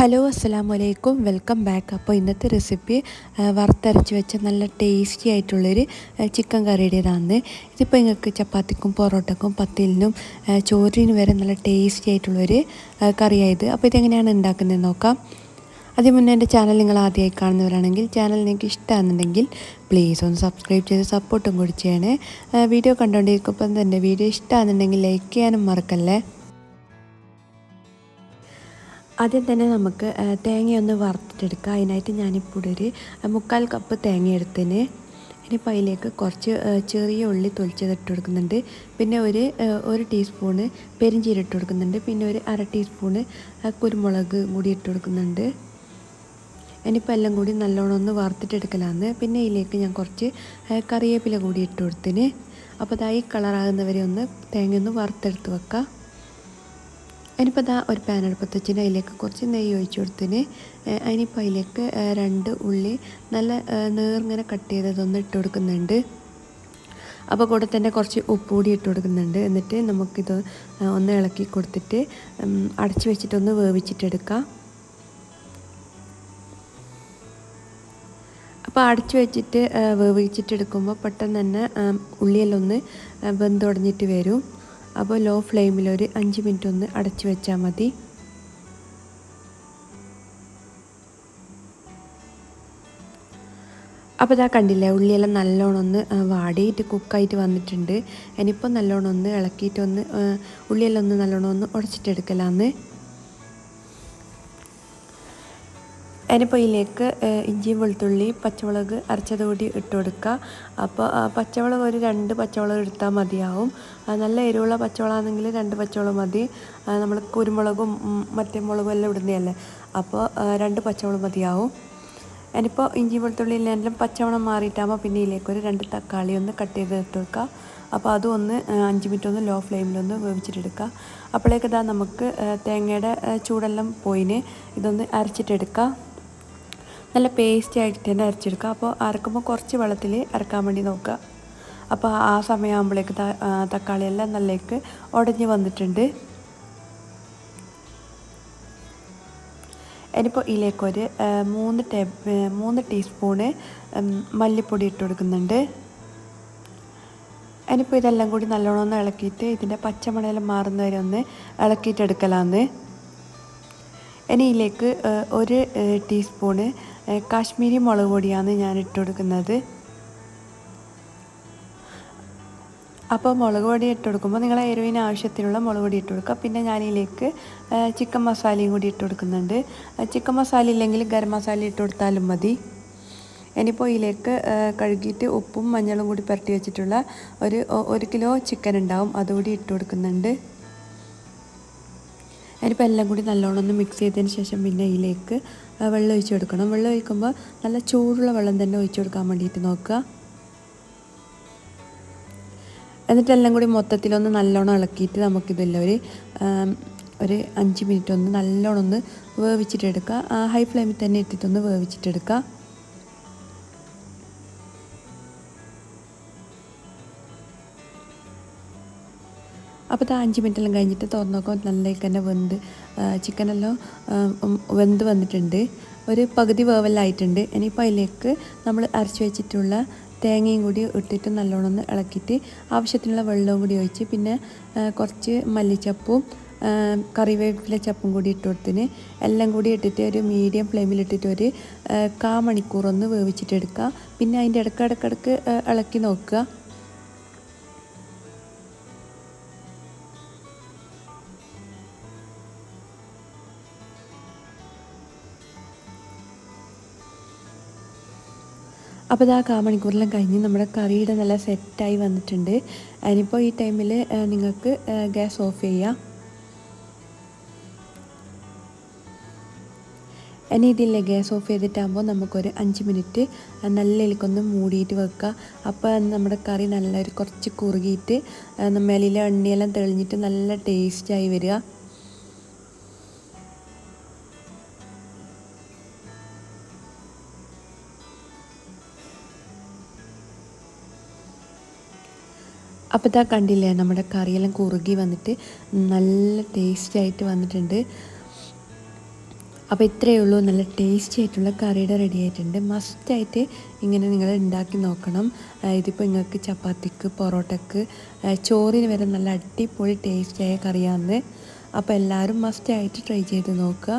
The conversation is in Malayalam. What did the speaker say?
ഹലോ അസ്സാം വലൈക്കും വെൽക്കം ബാക്ക്. അപ്പോൾ ഇന്നത്തെ റെസിപ്പി വറുത്തരച്ച് വെച്ച നല്ല ടേസ്റ്റി ആയിട്ടുള്ളൊരു ചിക്കൻ കറിയുടേതാണ്. ഇതിപ്പോൾ നിങ്ങൾക്ക് ചപ്പാത്തിക്കും പൊറോട്ടക്കും പത്തിലിനും ചോറിനും വരെ നല്ല ടേസ്റ്റി ആയിട്ടുള്ളൊരു കറിയായത്. അപ്പോൾ ഇതെങ്ങനെയാണ് ഉണ്ടാക്കുന്നത് നോക്കാം. അതിന് മുന്നേ എന്റെ ചാനൽ നിങ്ങൾ ആദ്യമായി കാണുന്നവരാണെങ്കിൽ ചാനൽ നിങ്ങൾക്ക് ഇഷ്ടമാണെന്നുണ്ടെങ്കിൽ പ്ലീസ് ഒന്ന് സബ്സ്ക്രൈബ് ചെയ്ത് സപ്പോർട്ടും കൂടി വീഡിയോ കണ്ടുകൊണ്ടിരിക്കുമ്പോൾ തന്നെ വീഡിയോ ഇഷ്ടമാണെന്നുണ്ടെങ്കിൽ ലൈക്ക് ചെയ്യാനും മറക്കല്ലേ? ആദ്യം തന്നെ നമുക്ക് തേങ്ങയൊന്ന് വറുത്തിട്ടെടുക്കാം. അതിനായിട്ട് ഞാനിപ്പോൾ ഒരു മുക്കാൽ കപ്പ് തേങ്ങ എടുത്തതിന്. ഇനിയിപ്പോൾ അതിലേക്ക് കുറച്ച് ചെറിയ ഉള്ളി തൊലിച്ചത് കൊടുക്കുന്നുണ്ട്. പിന്നെ ഒരു ഒരു ടീസ്പൂണ് പെരിഞ്ചീരം ഇട്ട് കൊടുക്കുന്നുണ്ട്. പിന്നെ ഒരു അര ടീസ്പൂണ് കുരുമുളക് കൂടി ഇട്ട് കൊടുക്കുന്നുണ്ട്. ഇനിയിപ്പോൾ എല്ലാം കൂടി നല്ലോണം ഒന്ന് വറുത്തിട്ടെടുക്കലാന്ന്. പിന്നെ ഇതിലേക്ക് ഞാൻ കുറച്ച് കറിവേപ്പില കൂടി ഇട്ട് കൊടുത്തിന് അപ്പോൾ അതായി കളറാകുന്നവരെ ഒന്ന് തേങ്ങ ഒന്ന് വറുത്തെടുത്ത് വെക്കാം. അതിനിപ്പോൾ ഇതാ ഒരു വെച്ചിട്ട് അതിലേക്ക് കുറച്ച് നെയ്യ് ഒഴിച്ചു കൊടുത്തിന്. അതിനിപ്പോൾ അതിലേക്ക് രണ്ട് ഉള്ളി നല്ല നേർങ്ങനെ കട്ട് ചെയ്തതൊന്ന് ഇട്ട് കൊടുക്കുന്നുണ്ട്. അപ്പോൾ കൂടെ തന്നെ കുറച്ച് ഉപ്പ് കൂടി ഇട്ട് കൊടുക്കുന്നുണ്ട്. എന്നിട്ട് നമുക്കിത് ഒന്ന് ഇളക്കി കൊടുത്തിട്ട് അടച്ചു വെച്ചിട്ടൊന്ന് വേവിച്ചിട്ടെടുക്കാം അപ്പോൾ അടച്ചു വെച്ചിട്ട് വേവിച്ചിട്ടെടുക്കുമ്പോൾ പെട്ടെന്ന് തന്നെ ഉള്ളിയെല്ലാം ഒന്ന് വെന്തുടഞ്ഞിട്ട് വരും. അപ്പോൾ ലോ ഫ്ലെയിമിൽ ഒരു അഞ്ച് മിനിറ്റ് ഒന്ന് അടച്ചു വെച്ചാൽ മതി. അപ്പോൾ ഇതാ കണ്ടില്ലേ ഉള്ളിയെല്ലാം നല്ലോണം ഒന്ന് വാടിയിട്ട് കുക്കായിട്ട് വന്നിട്ടുണ്ട്. ഇനിയിപ്പോൾ നല്ലോണം ഒന്ന് ഇളക്കിയിട്ട് ഒന്ന് ഉള്ളിയെല്ലാം ഒന്ന് നല്ലോണം ഒന്ന് ഉടച്ചിട്ടെടുക്കലാന്ന്. അതിനിപ്പോൾ ഇതിലേക്ക് ഇഞ്ചിയും വെളുത്തുള്ളി പച്ചമുളക് അരച്ചത് കൂടി ഇട്ട് കൊടുക്കുക. അപ്പോൾ പച്ചമുളക് ഒരു രണ്ട് പച്ചമുളക് എടുത്താൽ മതിയാവും. നല്ല എരിവുള്ള പച്ചമുളകാണെങ്കിൽ രണ്ട് പച്ചമുളക് മതി. നമ്മൾ കുരുമുളകും മറ്റേ മുളകും എല്ലാം ഇടുന്നതല്ലേ? അപ്പോൾ രണ്ട് പച്ചമുളക് മതിയാവും. അതിനിപ്പോൾ ഇഞ്ചി വെളുത്തുള്ളി എല്ലാം പച്ചമണം മാറിയിട്ടാകുമ്പോൾ പിന്നെ ഇതിലേക്ക് ഒരു രണ്ട് തക്കാളി ഒന്ന് കട്ട് ചെയ്ത് ഇട്ട് വെക്കുക അപ്പോൾ അതും ഒന്ന് അഞ്ച് മിനിറ്റ് ഒന്ന് ലോ ഫ്ലെയിമിലൊന്ന് വേവിച്ചിട്ടെടുക്കുക അപ്പോഴേക്ക് ഇതാ നമുക്ക് തേങ്ങയുടെ ചൂടെല്ലാം പോയിന്. ഇതൊന്ന് അരച്ചിട്ടെടുക്കാം നല്ല പേസ്റ്റ് ആയിട്ട് തന്നെ അരച്ചെടുക്കുക. അപ്പോൾ അരക്കുമ്പോൾ കുറച്ച് വെള്ളത്തിൽ അരക്കാൻ വേണ്ടി നോക്കുക. അപ്പോൾ ആ സമയമാകുമ്പോഴേക്ക് തക്കാളിയെല്ലാം നല്ലേക്ക് ഉടഞ്ഞ് വന്നിട്ടുണ്ട്. ഇനിയിപ്പോൾ ഇതിലേക്കൊരു മൂന്ന് ടേ മൂന്ന് ടീസ്പൂണ് മല്ലിപ്പൊടി ഇട്ട് കൊടുക്കുന്നുണ്ട്. ഇനിയിപ്പോൾ ഇതെല്ലാം കൂടി നല്ലോണം ഒന്ന് ഇളക്കിയിട്ട് ഇതിന്റെ പച്ചമണയെല്ലാം മാറുന്നവരെ ഒന്ന് ഇളക്കിയിട്ടെടുക്കലാന്ന് ഇനി ഇതിലേക്ക് ഒരു ടീസ്പൂണ് കാശ്മീരി മുളക് പൊടിയാണ് ഞാൻ ഇട്ട് കൊടുക്കുന്നത്. അപ്പോൾ മുളക് പൊടി ഇട്ട് കൊടുക്കുമ്പോൾ നിങ്ങളെ എരിവിന് ആവശ്യത്തിനുള്ള മുളക് പൊടി ഇട്ട് കൊടുക്കുക. പിന്നെ ഞാനിതിലേക്ക് ചിക്കൻ മസാലയും കൂടി ഇട്ട് കൊടുക്കുന്നുണ്ട്. ചിക്കൻ മസാല ഇല്ലെങ്കിൽ ഗരം മസാല ഇട്ട് കൊടുത്താലും മതി. ഇനിയിപ്പോൾ ഇതിലേക്ക് കഴുകിയിട്ട് ഉപ്പും മഞ്ഞളും കൂടി പുരട്ടി വെച്ചിട്ടുള്ള ഒരു ഒരു കിലോ ചിക്കൻ ഉണ്ടാവും. അതുകൂടി ഇട്ട് കൊടുക്കുന്നുണ്ട്. അതിനിപ്പോൾ എല്ലാം കൂടി നല്ലോണം ഒന്ന് മിക്സ് ചെയ്തതിന് ശേഷം പിന്നെ ഇതിലേക്ക് വെള്ളം ഒഴിച്ചു കൊടുക്കണം. വെള്ളം ഒഴിക്കുമ്പോൾ നല്ല ചൂടുള്ള വെള്ളം തന്നെ ഒഴിച്ചു കൊടുക്കാൻ വേണ്ടിയിട്ട് നോക്കുക. എന്നിട്ട് എല്ലാം കൂടി മൊത്തത്തിലൊന്ന് നല്ലോണം ഇളക്കിയിട്ട് നമുക്കിതെല്ലാം ഒരു ഒരു അഞ്ച് മിനിറ്റ് ഒന്ന് നല്ലോണം ഒന്ന് വേവിച്ചിട്ടെടുക്കുക ഹൈ ഫ്ലെയിമിൽ തന്നെ ഇട്ടിട്ടൊന്ന് വേവിച്ചിട്ടെടുക്കുക അപ്പോൾ ഇത് അഞ്ച് മിനിറ്റെല്ലാം കഴിഞ്ഞിട്ട് തുറന്ന് നോക്കുമ്പോൾ നല്ല തന്നെ വെന്ത് ചിക്കനെല്ലാം വെന്ത് വന്നിട്ടുണ്ട്. ഒരു പകുതി വേവലായിട്ടുണ്ട്. ഇനിയിപ്പോൾ അതിലേക്ക് നമ്മൾ അരച്ച് വെച്ചിട്ടുള്ള തേങ്ങയും കൂടി ഇട്ടിട്ട് നല്ലോണം ഒന്ന് ഇളക്കിയിട്ട് ആവശ്യത്തിനുള്ള വെള്ളവും കൂടി ഒഴിച്ച് പിന്നെ കുറച്ച് മല്ലിച്ചപ്പും കറിവേപ്പില ചപ്പും കൂടി ഇട്ട് കൊടുത്തിന്. എല്ലാം കൂടി ഇട്ടിട്ട് ഒരു മീഡിയം ഫ്ലെയിമിലിട്ടിട്ട് ഒരു കാ മണിക്കൂറൊന്ന് വേവിച്ചിട്ടെടുക്കുക പിന്നെ അതിന്റെ ഇടയ്ക്ക് ഇളക്കി നോക്കുക. അപ്പോൾ ഇത് ആ കാമണിക്കൂറിലും കഴിഞ്ഞ് നമ്മുടെ കറിയുടെ നല്ല സെറ്റായി വന്നിട്ടുണ്ട്. അതിനിപ്പോൾ ഈ ടൈമിൽ നിങ്ങൾക്ക് ഗ്യാസ് ഓഫ് ചെയ്യാം. ഇനി ഇതില്ലേ ഗ്യാസ് ഓഫ് ചെയ്തിട്ടാകുമ്പോൾ നമുക്കൊരു അഞ്ച് മിനിറ്റ് നല്ല ഇലക്കൊന്ന് മൂടിയിട്ട് വെക്കുക അപ്പോൾ നമ്മുടെ കറി നല്ലൊരു കുറച്ച് കുറുകിയിട്ട് മേലിലെ എണ്ണയെല്ലാം തെളിഞ്ഞിട്ട് നല്ല ടേസ്റ്റായി വരിക. അപ്പോൾ ഇതാ കണ്ടില്ലേ നമ്മുടെ കറിയെല്ലാം കുറുകി വന്നിട്ട് നല്ല ടേസ്റ്റി ആയിട്ട് വന്നിട്ടുണ്ട്. അപ്പോൾ ഇത്രയേ ഉള്ളൂ നല്ല ടേസ്റ്റി ആയിട്ടുള്ള കറിയുടെ റെഡി ആയിട്ടുണ്ട്. മസ്റ്റായിട്ട് ഇങ്ങനെ നിങ്ങൾ ഉണ്ടാക്കി നോക്കണം. ഇതിപ്പോൾ നിങ്ങൾക്ക് ചപ്പാത്തിക്ക് പൊറോട്ടക്ക് ചോറിന് വരെ നല്ല അടിപൊളി ടേസ്റ്റിയായ കറിയാണ് അപ്പോൾ എല്ലാവരും മസ്റ്റായിട്ട് ട്രൈ ചെയ്ത് നോക്കുക